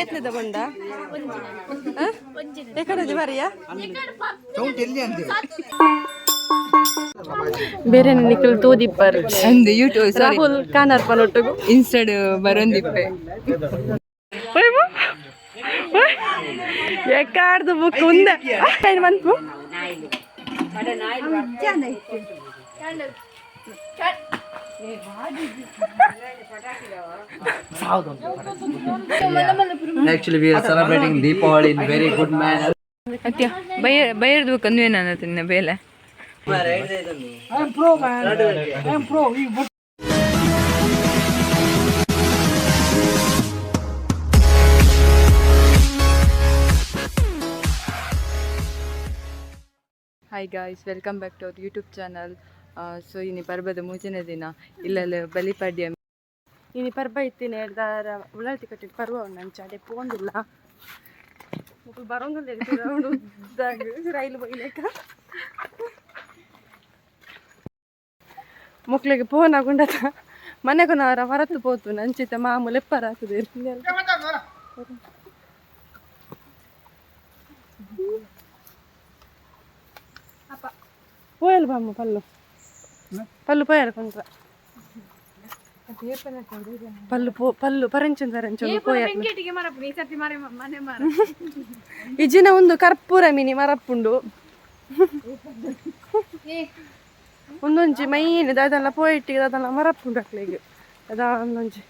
ಏತ್ನದ ಎಕಡೆ ಮರಿಯಾ ಬೇರೆ ನಿಖಿಲ್ ತೂದಿಪ್ಪರ್ ಅಂದು ಯೂಟ್ಯೂಬ್ ಸಾರಿ ರಾಹುಲ್ ಕಾನರ್ ಪನೊಟ್ಟಗು ಇನ್ಸ್ಟಡ್ ಬರೊಂದಿಪ್ಪೆ. ಎಕ್ಕಾಡ್ದು ಬುಕ್ ಮುಂದೆ. ಏನು ಬಂತು ಏ ವಿ ದಿಜಿ ಇಲ್ಲಿ फटाಕಿಲ್ಲಾ ಹಾ ಅದು actually we are celebrating Deepavali in very good manner ಕತ್ತಾ ಬಯರ್ ಬೇಲೆ hi guys welcome back to our YouTube channel so ಇನ್ನು ಪರ್ಬದ ಮೂಜನೇ ದಿನ ಇಲ್ಲೆಲ್ಲ ಬಲಿಪಾಡ್ಯ ಇನಿ ಪರ್ಬ ಇತ್ತಿನ ಹೇಳ್ದಾರ ಉಳ್ಳಾಳ್ತಿ ಕಟ್ಟಿ ಪರ್ವ ನಂಚ ಅಡೆ ಪೋಂದಿಲ್ಲ ಬರೋಂಗಿಲ್ಲ ರೈಲು ಬೈಲೇಕ ಮಕ್ಳಿಗೆ ಫೋನ್ ಆಗುಂಡತ ಮನೆಗೂ ನಾರ ಹೊರತು ಪೋತು ನಂಚಿತ ಮಾಮೂಲು ಎಪ್ಪರ ಆಗ್ತದೆ పోయాలి బామ్మ పళ్ళు పళ్ళు పోయి అనుకుంటా పళ్ళు పో పళ్ళు పరించం సరించు ఇజ్జిన ఉండు కర్పూర మిని మరప్పుండు ఉందుంచి మెయిన్ దాదాపు పోయిట్టి దాదాపు మరప్పుండు అట్లా దాని నుంచి.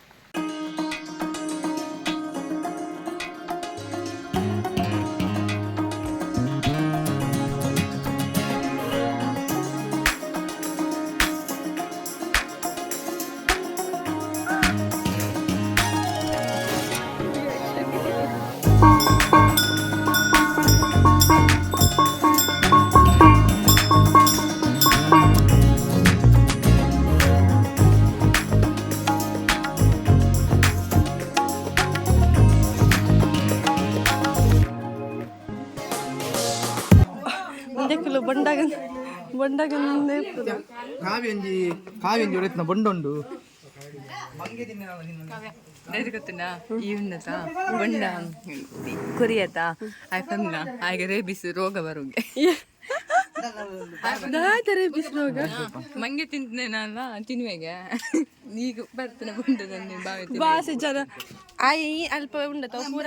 ಬಂಡಾಗ ಕಾವ್ಯಂಜಿ ಒಂಜಿ ಕಾವಿ ಒಂಜಿ ಒಡೆತ್ನ ಬೊಂಡುಂಡು. ಈ ಉನ್ನತ ಬಂಡ ಕೊರಿಯತ ಆಯ್ಪಮ್ನ ಆಗ ರೇಬಿಸ್ ರೋಗ ಬರೋಗೆ. ದಾದರೆ ಬಿಸಿಲೋಗ ಮಂಗೆ ತಿಂತೇನಲ್ಲ ತಿನ್ನುವೆಗೆ. ಈಗ ಬರ್ತೇನೆ ಬಂದದನ್ನು ಬಾವಿ. ಬಾಸಿ ಜನ ಆಯಿ ಅಲ್ಪ ಉಂಡತ ಪೂರ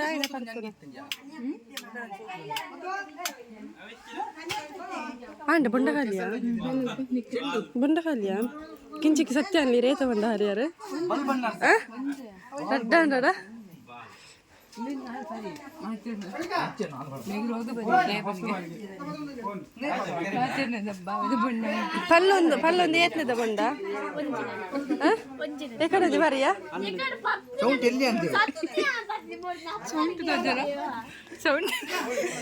ಆಂಡ ಬೊಂಡಗಾಲಿಯ ಬೊಂಡಗಾಲಿಯ ಕಿಂಚಿಕ್ ಸತ್ಯ ಅಲ್ಲಿ ರೇತ ಬಂಡ ಹರಿಯಾರ ಅಡ್ಡ ಪಲ್ಲೊಂದು ಪಲ್ಲೊಂದು ಏತ್ನದ ಬಂಡ ಎಕಡೆ ಮರಿಯಾ ಸೌಂಡ್ ಎಲ್ಲಿ ಅಂದೆ ಸೌಂಡ್ ದೊಡ್ಡರ ಸೌಂಡ್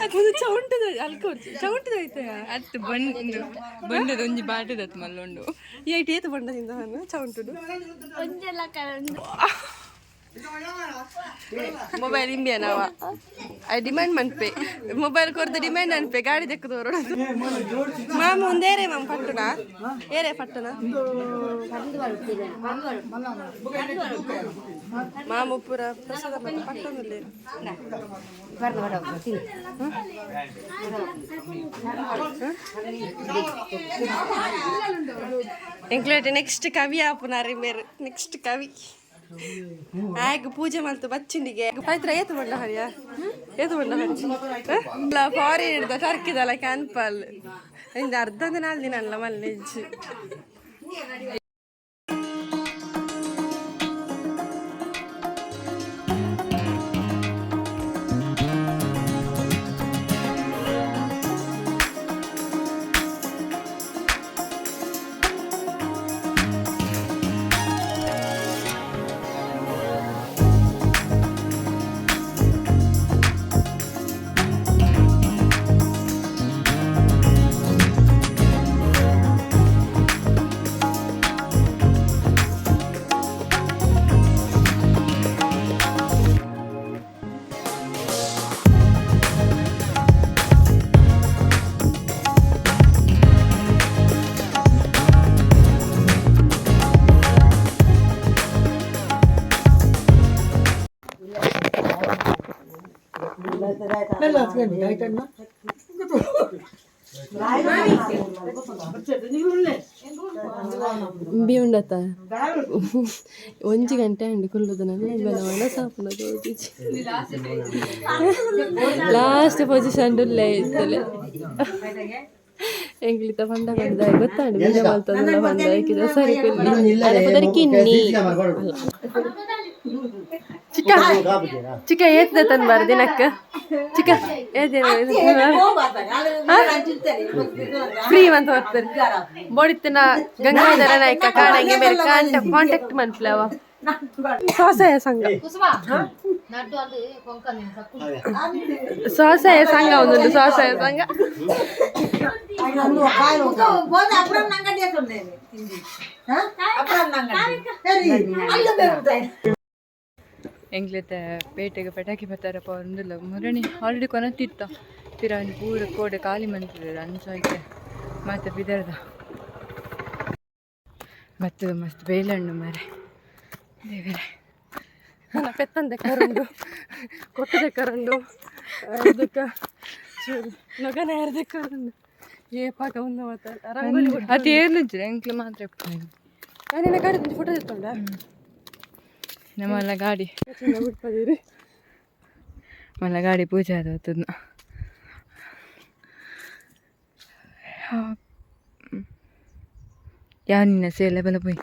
ಅದು ಚೌಂಟದ ಅಲ್ಕೋ ಚೌಂಟದ ಐತೆ. ಅತ್ತು ಬಂಡ ಬಂಡದ ಒಂಜಿ ಬಾಟದತ್ ಮಲ್ಲೊಂಡು. ಏಟ್ ಏತ್ ಬಂಡದಿಂದ ನಾನು ಚೌಂಟುಡು ಮೊಬೈಲ್ ಇಂಬಿಯ ನಾವ ಐ ಡಿಮ್ಯಾಂಡ್ ಮನ್ಪೆ ಮೊಬೈಲ್ ಕೊರ್ದು ಡಿಮ್ಯಾಂಡ್ ಅನ್ಪೆ ಗಾಡಿ ದೆಕ್ಕದವರು ಮಾಮ ಒಂದೇರೆ ಮಾಮ ಪಟ್ಟಣ ಏರೆ ಪಟ್ಟಣ ಮಾಮ ಪೂರ ಪ್ರಸಾದ ಮತ್ತೆ ಪಟ್ಟಣದಲ್ಲಿ ಎಂಕ್ಲೇಟ್ ನೆಕ್ಸ್ಟ್ ಕವಿ ಆಪುನಾರಿ ಮೇರು ನೆಕ್ಸ್ಟ್ ಕವಿ ಆಗ ಪೂಜೆ ಮಾಡ್ತು ಬಚ್ಚಿಂಡಿಗೆ ಆಯ್ತ್ರ ಏತು ಬಂಡ ಹರಿಯ ಏತು ಬಂಡ ಹರಿ ಫಾರಿನ್ ಹಿಡ್ದ ಟರ್ಕಿದಲ್ಲ ಕ್ಯಾನ್ಪಲ್ ಇಂದ ಅರ್ಧ ದಿನ ಅಲ್ಲಿ ದಿನ ಅಲ್ಲ ಮಲ್ಲೆಜ್ಜು ಬಿ ಉಂಡತ್ತ ಒಂಜಿ ಗಂಟೆ ಅಂಡು ಕುಲ್ಲುದು ನನ್ನ ಬೆಲ ಒಣ ಸಾಪುನ ತೋಜಿಜಿ ಲಾಸ್ಟ್ ಪೊಸಿಷನ್ ಉಲ್ಲೆ ಇತ್ತಲೆ ಎಂಗ್ಲಿತ ಪಂಡ ಪಂಡ ಗೊತ್ತಾಂಡು ಬಿಜ ಮಲ್ತದಲ್ಲ ಪಂಡ ಐಕಿದ ಸರಿ ಕೊಲ್ಲಿ ಅದ ಕಿನ್ನಿ ಚಿಕ್ಕ ಚಿಕ್ಕ ಏತ್ದ ತಂದ್ ಬಾರ ದಿನಕ್ಕ? ಚಿಕ್ಕ ಏದೇನು ಫ್ರೀ ಅಂತ ಹೋಗ್ತಾರೆ. ಬೋಡಿತ್ತಿನ ಗಂಗಾಧರ ನಾಯ್ಕ ಕಾಣಂಗೆ ಮೇಲೆ ಕಾಂಟ್ಯಾಕ್ಟ್ ಕಾಂಟ್ಯಾಕ್ಟ್ ಮಾಡ್ಲವ ಸ್ವಸಹಾಯ ಸಂಘ. ಸ್ವಸಹಾಯ ಸಂಘ ಒಂದೊಂದು ಸ್ವಸಹಾಯ ಸಂಘ. ಎಂಗ್ಲತೆ ಪೇಟೆಗೆ ಪಟಾಕಿ ಬರ್ತಾರಪ್ಪ ಒಂದಿಲ್ಲ ಮುರಣಿ ಆಲ್ರೆಡಿ ಕೊನತಿತ್ತ. ತಿರಾನಿ ಪೂರ ಕೋಡೆ ಖಾಲಿ ಮಂತಿದೆ ಅಂಚಾಯ್ಕೆ ಮತ್ತೆ ಬಿದರ್ದ. ಮತ್ತು ಮಸ್ತ್ ಬೇಲಣ್ಣು ಮರೆ. ದೇವರೇ. ನನ್ನ ಪೆತ್ತಂದೆ ಕರಂಡು ಕೊಟ್ಟದೆ ಕರಂಡು ಇದಕ್ಕ ನಗನ ಯಾರದೆ ಕರಂಡು ಏ ಪಾಕ ಒಂದು ಮಾತಾಡ ಅದು ಏನು ಎಂಕ್ಲು ಮಾತ್ರ ನಾನಿನ ಗಾಡಿ ಫೋಟೋ ತೆತ್ತೊಂಡ ನಮ್ಮಲ್ಲ ಗಾಡಿ ಮಲ್ಲ ಗಾಡಿ ಪೂಜೆ ಆದ ಯಾವ ನಿನ್ನ ಸೇಲೆ ಬಲ ಪೋಯ್.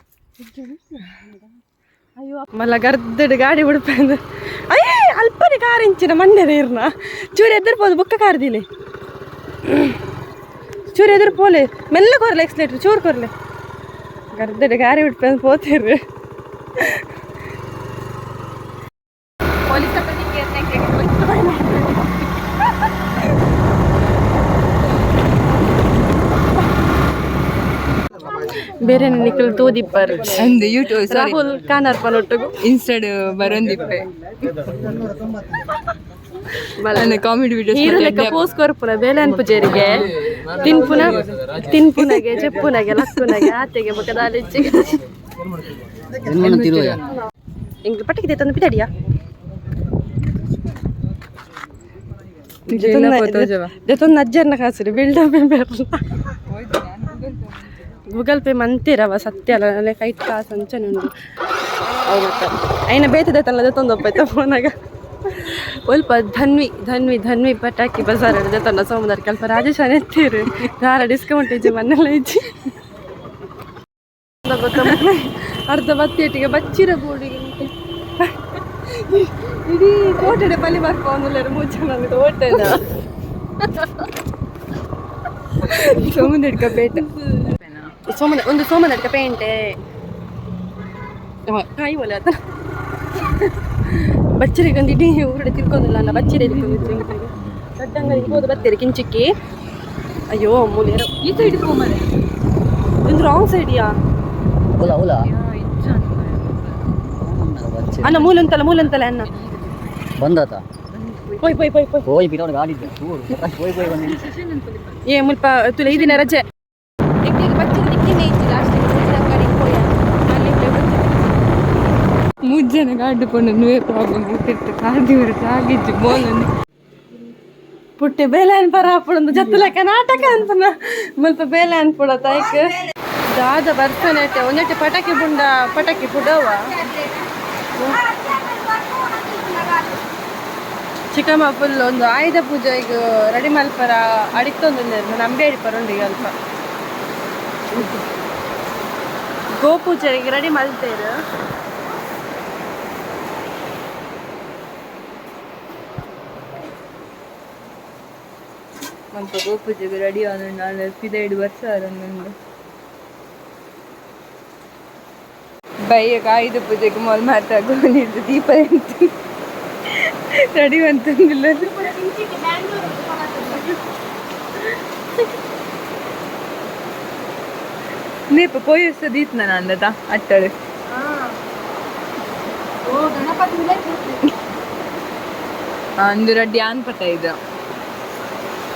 ಅಯ್ಯೋ. ಮಲ್ಲ ಗರ್ದಡ್ ಗಾಡಿ ಬಿಡ್ಪಂದ ಅಯ್ಯೇ ಅಲ್ಪನೆ ಕಾರ್ ಇಂಚಿನ ಮಂಡ್ಯದ ಇರ್ನ. ಚೂರು ಎದುರ್ಬೋದು ಬುಕ್ಕ ಕಾರ್ದಿಲೆ ಚೂರು ಎದುರು ಪೋಲೆ ಮೆಲ್ಲ ಕೊರ್ಲೆ ಎಕ್ಸ್ಲೇಟ್ರ್ ಚೂರು ಕೊರ್ಲೆ. ಗರ್ದಡ್ ಗಾಡಿ ಬಿಡ್ಪಂದು ಪೋತಿರ್ರಿ. ಬೇರೆ ನಿಕಲ್ ತೋದಿಪ್ಪಾರು ಅಂದ್ರೆ ಯೂಟ್ಯೂಬ್ ಸಾರಿ ರಾಹುಲ್ ಕಾನರ್ ಪನೊಟ್ಟಗು ಇನ್ಸ್ಟಾಡ್ ಬರೋಂದಿಪ್ಪೆ ಕಾಮಿಡಿ ವಿಡಿಯೋಸ್ ಹೀರೋ ಲೆಕ್ಕ ಪೋಸ್ ಕೊರ್ಪುನ ಬೇಲೆನ್ ಪೂಜೆರಿಗೆ ತಿನ್ಪುನ ತಿನ್ಪುನಗೆ ಚೆಪ್ಪುನಗೆ ಲಕ್ಕುನಗೆ ಆತೆಗೆ ಬಕದಾಲಿಚ್ಚಿಗೆ ಇಂಗ್ ಪಟ್ಟಿಗೆ ತಂದು ಬಿಡಡಿಯಾ ಜೊತೊಂದು ಅಜ್ಜರ್ನ ಕಾಸಿರಿ ಬಿಲ್ಡಪ್ ಬೇರಲ್ಲ ಗೂಗಲ್ ಪೇ ಮಂತಿರವ ಸತ್ಯ ಅಲ್ಲ ನನಗೆ ಕೈಟ್ ಕಾಸು ಅಂಚನೆ ಉಂಡು ಹೌದಾ? ತಲ್ಲ ಅದೇ ತಂದು ಒಪ್ಪಾಯ್ತ ಫೋನಾಗ? ಒಲ್ಪ ಧನ್ವಿ ಧನ್ವಿ ಧನ್ವಿ ಪಟಾಕಿ ಬಜಾರ್ ಅದೇ ತನ್ನ ಸೋಮದಾರ್ ಕಲ್ಪ ರಾಜೇಶ್ ಅನೆತ್ತೀರು ಯಾರ ಡಿಸ್ಕೌಂಟ್ ಇಜ್ಜಿ, ಮನೆಯಲ್ಲ ಇಜ್ಜಿ. ಅರ್ಧ ಬತ್ತಿಯಟ್ಟಿಗೆ ಬಚ್ಚಿರ ಬೋಡಿ ಇಡೀ ಕೋಟೆಡೆ ಬಲಿ ಬರ್ಕೊಂದಿಲ್ಲ ಮೂಜೆ ನನಗೆ ಓಟೆಲ್ಲ ಸೋಮಂದಿಡ್ಕ ಸೋಮನ ಒಂದು ಸೋಮನ ಅಡ್ಕ ಪೇಂಟೆ ಕಾಯಿ ಒಲೆ ಆತ ಬಚ್ಚರಿಗೆ ಒಂದು ಇಡೀ ಊರಡೆ ತಿರ್ಕೊಂಡಿಲ್ಲ ಅಲ್ಲ ಬಚ್ಚಿರೆ ತಿರ್ಕೊಂಡಿದ್ರು ದೊಡ್ಡ ಅಂಗಡಿಗೆ ಹೋದ ಬತ್ತೀರಿ ಕಿಂಚಿಕ್ಕಿ ಅಯ್ಯೋ ಮೂಲೇರು ಈ ಸೈಡ್ ಹೋಮರೆ ಒಂದು ರಾಂಗ್ ಸೈಡಿಯಾ ಅಣ್ಣ ಮೂಲಂತಲ್ಲ ಮೂಲಂತಲ್ಲ ಅಣ್ಣ ಬಂದತ ಪೋಯ್ ಪೋಯ್ ಪೋಯ್ ಪೋಯ್ ಹೋಯ್ ಬಿಡೋಣ ಗಾಡಿ ಇದ್ದೆ ಹೋಯ್ ಹೋಯ್ ಬಂದಿ ಏ ಮುಲ್ಪ ತುಲೆ ಈ ದಿನ ಮೂರು ಜನ ಗಾಡಿ ಪೊಂಡು ನುವೆ ಪ್ರಾಬ್ಲಮ್ ಇರ್ತಿತ್ತು ಕಾರ್ದಿವರ ಆಗಿದ್ದು ಬೋಲನ್ನು ಪುಟ್ಟಿ ಬೇಲೆ ಅನ್ಪರ ಅಪ್ಪಡೊಂದು ಜತ್ತಲಕ್ಕ ನಾಟಕ ಅನ್ಪನ ಮುಲ್ಪ ಬೇಲೆ ಅನ್ಪಡ ತಾಯ್ಕ. ದಾದ ಅಟ್ಟೆ ಒಂದಟ್ಟೆ ಪಟಾಕಿ ಬುಂಡ, ಪಟಾಕಿ ಪುಡವ ಚಿಕ್ಕಮ್ಮ ಫುಲ್ ಒಂದು ಆಯುಧ ಪೂಜೆಗೆ ರೆಡಿ ಮಲ್ಪರ ಅಡಿಕ್ತೊಂದು ನಂಬೆ ಅಡಿಪರ ಈಗ ಅಲ್ಪ. ಗೋ ಪೂಜೆಗೆ ರೆಡಿ ಮಲ್ತೇರು ಸ್ವಲ್ಪ ಗೋಪೂಜೆಗೆ ರೆಡಿ ಆದ ನಾನು ಐದು ವರ್ಷ ಆರಂದು ಬೈಯಕ್ಕೆ ಆಯುಧ ಪೂಜೆಗೆ ಮೊಲ್ ಮಾತಾಡ್ಕೊಂಡಿದ್ದು ದೀಪ ಎಂತ ರೆಡಿ ಅಂತಂದಿಲ್ಲ ನೇಪ ಪೋಯಿಸ್ತದೀತ್ ನಾನು ಅಂದದ ಅಟ್ಟಳು. ಅಂದು ರಡ್ಡಿ ಆನ್ಪಟ ಇದು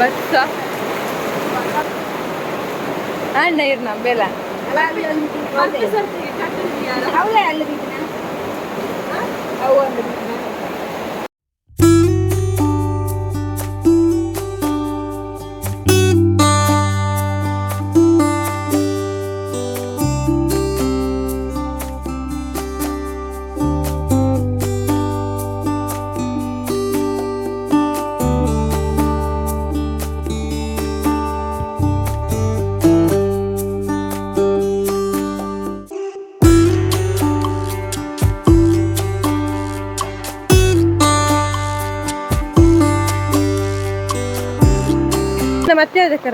ಬರ್ಸಗ ದಾಯ್ತಂತ ಬರ್ಸ ಅಣ್ಣ ಇರ್ನ ಬೆಲ ಮತ್ತೆ ಅದಕ್ಕರ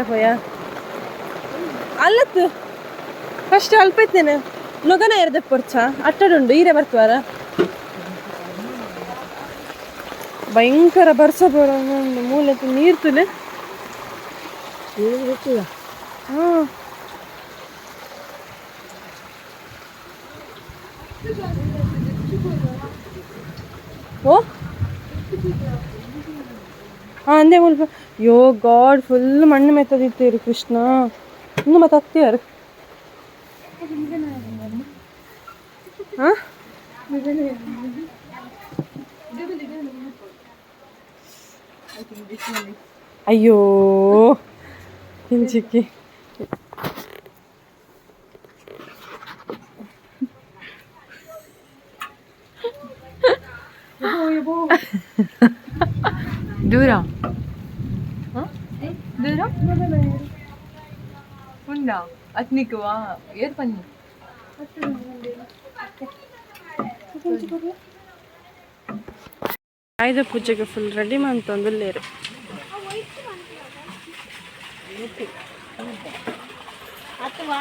ಹೋಯ ಅಲ್ಲತ್ತು. ಫಸ್ಟ್ ಅಲ್ಪ ಇತ್ತೇನೆ ನೊಗನ ಎರ್ದೆ ಪೊರ್ಚ ಅಟ್ಟಡುಂಡು ಈರೆ ಬರ್ತವಾರ ಭಯಂಕರ ಬರ್ಸ ಬರೋ ಮೂಲೆ ನೀರು ತುಲೆ ಹಾ. ಓ? ಅಂದೆ ಮುಲ್ಪ ಯೋ ಗಾಡ್ ಫುಲ್ ಮಣ್ಣು ಮೆತ್ತದಿತ್ತೀರಿ ಕೃಷ್ಣ. ಇನ್ನು ಮತ್ತೆ ಹತ್ತಿಯಾರು. ಅಯ್ಯೋ ಹಿಂಚಿಕ್ಕಿ ದೂರ. అట్నికి వా ఏర్ పని ఆయుధ పూజకి ఫుల్ రెడీ మనం తొందరలేరు అట్లా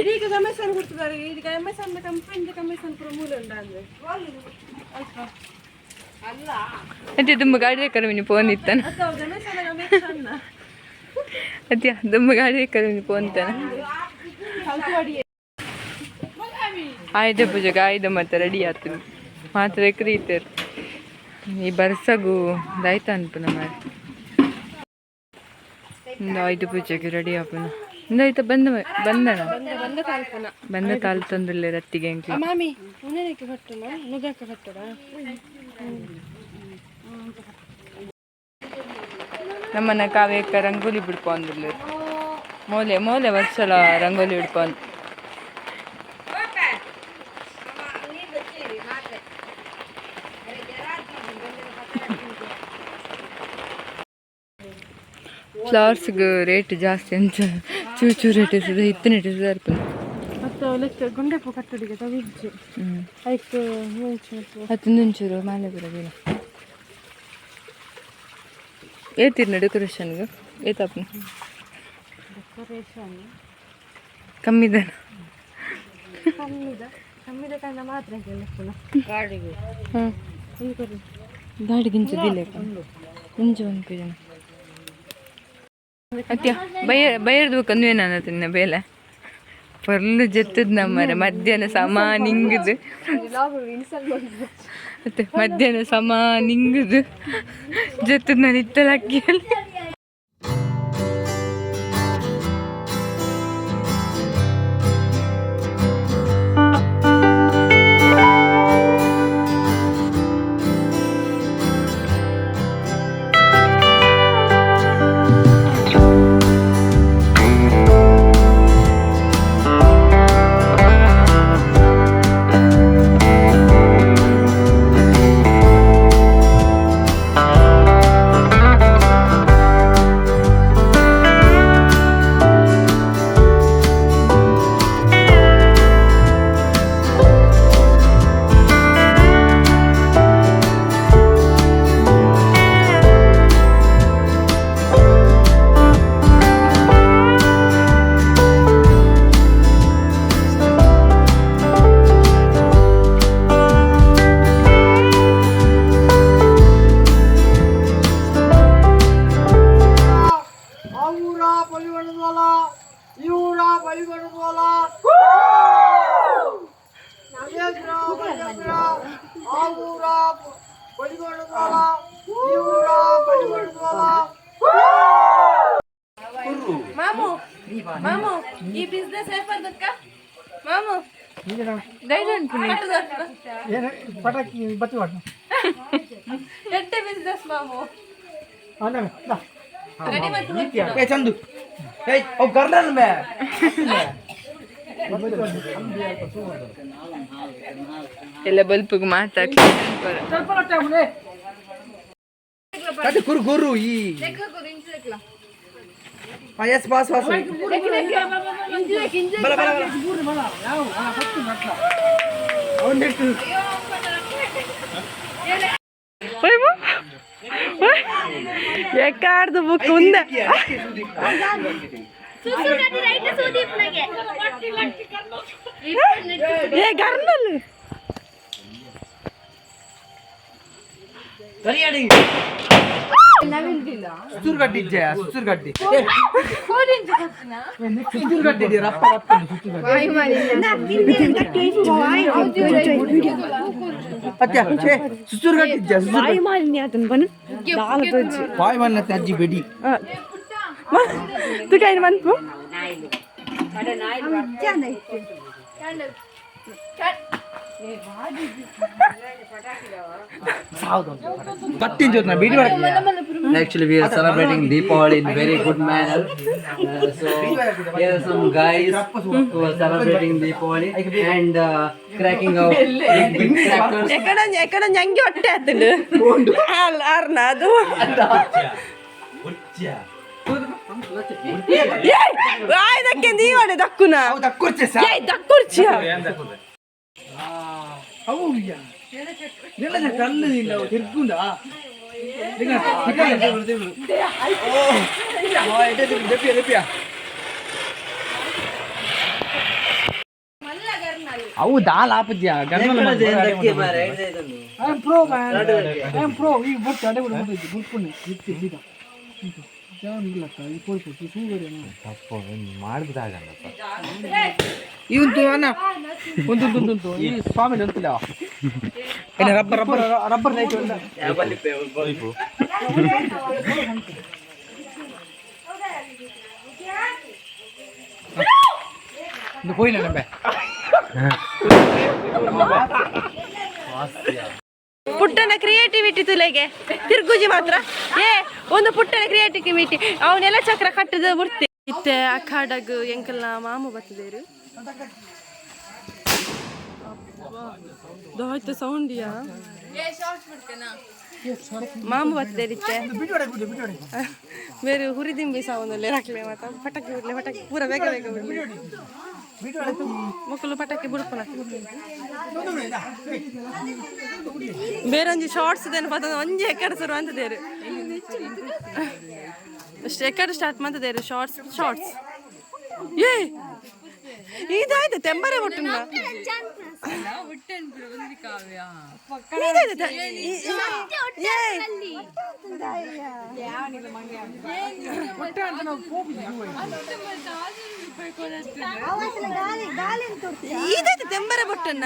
ಇದೀಗ ಕಮಿಷನ್ ಕೊಡ್ತಿದ್ದಾರೆ ಈಗ ಕಮಿಷನ್ ಅಲ್ಲ. ಅದೇ ತುಂಬ ಗಾಡಿ ಕರವಿನಿ ಫೋನ್ ಇತ್ತಾನ ಅತ್ಯ ತುಂಬ ಗಾಡಿ ಕರವಿನಿ ಫೋನ್ ಇತ್ತಾನ ಆಯುಧ ಪೂಜೆಗೆ ಆಯುಧ ಮತ್ತೆ ರೆಡಿ ಆಯ್ತು ಮಾತ್ರ ಎಕ್ರೀತೇರು ಈ ಬರ್ಸಗು ದಾಯ್ತ ಅನ್ಪುನ ಇಂದು ಆಯುಧ ಪೂಜೆಗೆ ರೆಡಿ ಆಪುನ ಇಂದಾಯ್ತ ಬಂದ ಬಂದಣ ಬಂದ ಕಾಲು ತಂದಿಲ್ಲ ರತ್ತಿಗೆ ಅಂಕಿ ಮಾಮಿ ನಮ್ಮನ್ನ ಕಾವ್ಯಕ್ಕ ರಂಗೋಲಿ ಬಿಡ್ಕೊಂಡಿಲ್ಲ ಮೋಲೆ ಮೋಲೆ ವರ್ಷಲ ರಂಗೋಲಿ ಬಿಡ್ಕೊಂಡು ಫ್ಲವರ್ಸ್ಗೆ ರೇಟ್ ಜಾಸ್ತಿ ಅಂತ ಚೂ ಚೂರು ಇಟ್ಟಿರ್ತದೆ ಇರ್ತದೆ ಇಟ್ಟಿರ್ತದೆ ಅರ್ಪಣೆ. ಮತ್ತು ಲೆಕ್ಕ ಗುಂಡೆಪ್ಪು ಕಟ್ಟಡಿಗೆ ತವಿಜ್ಜು ಆಯ್ತು ಮುಂಚೆ ಹತ್ತೊಂದು ಒಂಚೂರು ಮಾಲೆ ಬರೋದಿಲ್ಲ ಏತಿರ್ನ ಡೆಕೋರೇಷನ್ಗೆ? ಏತಪ್ಪ ಡೆಕೋರೇಷನ್? ಕಮ್ಮಿದ. ಕಮ್ಮಿದ? ಕಮ್ಮಿದ ಕಾರಣ ಮಾತ್ರ ಗಾಡಿಗೆ. ಹಾಂ ಈಗ ಕೊಡಿ. ಗಾಡಿಗಿಂಚದಿಲ್ಲ ಮುಂಚೆ ಒಂದು ಜನ ಅತ್ಯ, ಬಯ ಬಯರ್ದು ನಾನು ತಿನ್ನ ಬೇಲೆ. ಪರ್ಲು ಜತ್ತದ ನಮ್ಮರ, ಮಧ್ಯಾಹ್ನ ಸಮ ನಿಂಗದು. ಮತ್ತೆ ಮಧ್ಯಾಹ್ನ ಸಮ ನಿಂಗದು. ಜತ್ತದ ನಾನು ಇತ್ತಲ ಏ ಅವ್ ಕರ್ನಲ್ ಮೇ ಎಲ್ಲ ಬಲ್ಪಿಗೆ ಮಾತಾಡ್ಲಿ ಕತೆ ಕುರು ಗುರು ಈ ಹಾ ಎಸ್ ಬಾಸ್ ಬಾಸ್ ಬಲ ಬಲ ಬಲ ಅವನ್ನೆಷ್ಟು ఎక్కాడదు బుక్ ఉందా ಸುಸುಕಟಿ ರೈಟ್ ಸುದೀಪ್ ನಗೆ ಏ ಗರ್ನಲ್ ಸರಿಯಾಡಿ ಸುಸುರ್ ಗಡ್ಡಿ ಇಜ್ಜೆ ಸುಸುರ್ ಗಡ್ಡಿ ಸುಸುರ್ ಗಡ್ಡಿ ಇದೆ ರಪ್ಪ ರಪ್ಪ ಸುಸುರ್ ಗಡ್ಡಿ ಅತ್ಯ ಸುಸುರ್ ಗಡ್ಡಿ ಇಜ್ಜೆ ಸುಸುರ್ ಗಡ್ಡಿ ಬಾಯಿ ಮಾಲಿನ್ಯ ಆತನ ಬನ್ ಬಾಯಿ ಮಾಲಿನ್ಯ ಅಜ್ಜಿ ಬೆಡಿ तू काय म्हणतो Actually, we are celebrating Deepavali in very good manner. Uh, so here are some guys who are celebrating Deepavali and uh, cracking out big, big crackers. ఎక్కడ ఎక్కడ నంగి ఒట్టేస్తుండు ఆర్నా అది వచ్చా ಇದಕ್ಕೆ ನೀವಡೆ ದಕ್ಕುನ ದಕ್ಕುರ್ಚಿಯ ಅವು ದಾಲ್ ಆಪದ್ಯಾ ಗಂಡ ಪ್ರೋ ಪ್ರೋ ಈ ಬುಟ್ ಅಡೆ ಬುಟ್ ಬುಟ್ ಬುಟ್ ಬುಟ್ ಬುಟ್ ಇವಂತು ಅಣ್ಣ ಒಂದು ಒಂದು ಒಂದು ಈ ಸ್ವಾಮಿ ಅಂತಿಲ್ಲ ಏನ ರಬ್ಬರ್ ರಬ್ಬರ್ ರಬ್ಬರ್ ಲೈಟ್ ಒಂದು ಹೋಯ್ನ ನಂಬೆ ಪುಟ್ಟನ ಕ್ರಿಯೇಟಿವಿಟಿ ತುಲೆಗೆ. ತಿರ್ಗುಜಿ ಮಾತ್ರ. ಏ, ಒಂದು ಪುಟ್ಟನ ಕ್ರಿಯೇಟಿವಿಟಿ ಅವನೆಲ್ಲ ಚಕ್ರ ಕಟ್ಟದ ಬಿಡ್ತೆ ಇತ್ತೆ ಅಖಾಡಗ್ ಎಂಕಲ್ನ ಮಾಮು ಬತ್ತಿದೇರು ದೋಯ್ತು ಸೌಂಡಿಯಾ? ಮಾಮು ಬತ್ತಿದೇರಿತ್ತೆ ಬೇರೆ ಹುರಿದಿಂಬಿ ಸೌಂದಲ್ಲೇ ಹಾಕ್ಲೆ ಮಾತ? ಪಟಾಕಿ ಬಿಡ್ಲೆ ಪಟಾಕಿ ಪೂರ ಬೇಗ ಬೇಗ ಮಕ್ಕಳು ಪಟಾಕಿ ಬಿಡ್ಕೊಳ ಬೇರೊಂಜಿ ಶಾರ್ಟ್ಸ್ ದೇನು ಪತ್ತ ಒಂಜಿ ಎಕ್ಕಡ ಶುರು ಅಂತದೇರು ಅಷ್ಟು ಎಕ್ಕಡ ಸ್ಟಾರ್ಟ್ ಮಾಡ್ತದೇರು ಶಾರ್ಟ್ಸ್ ಶಾರ್ಟ್ಸ್ ಏ ಇದಾಯ್ತು ತೆಂಬರೆ ಒಟ್ಟು ಇದಾಯ್ತು ತೆಂಬರೆ ಬೊಟ್ಟನ್ನ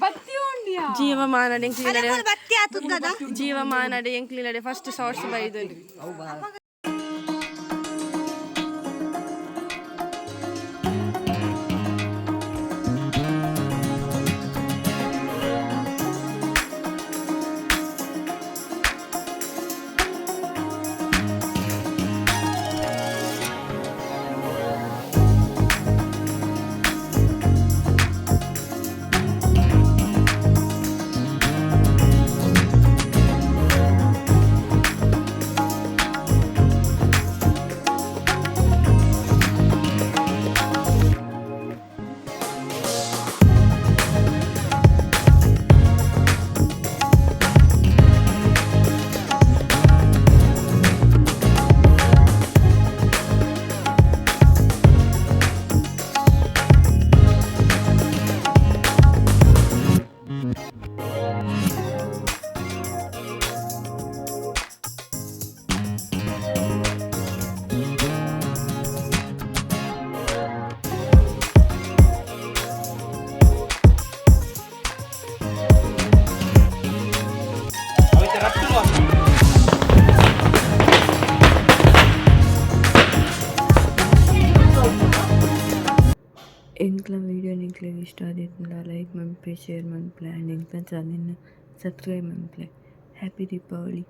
ಬಾಕ್ಸ್ ಜೀವಮಾನ ಎಂಕ್ಲಿನಡೆ ಜೀವಮಾನ ಎಂಕ್ಲಿನಡೆ ಫಸ್ಟ್ ಶಾರ್ಟ್ಸ್ ಬೈದು share, share, multiply, and encourage Ranin subscribe, multiply. Happy Deepavali!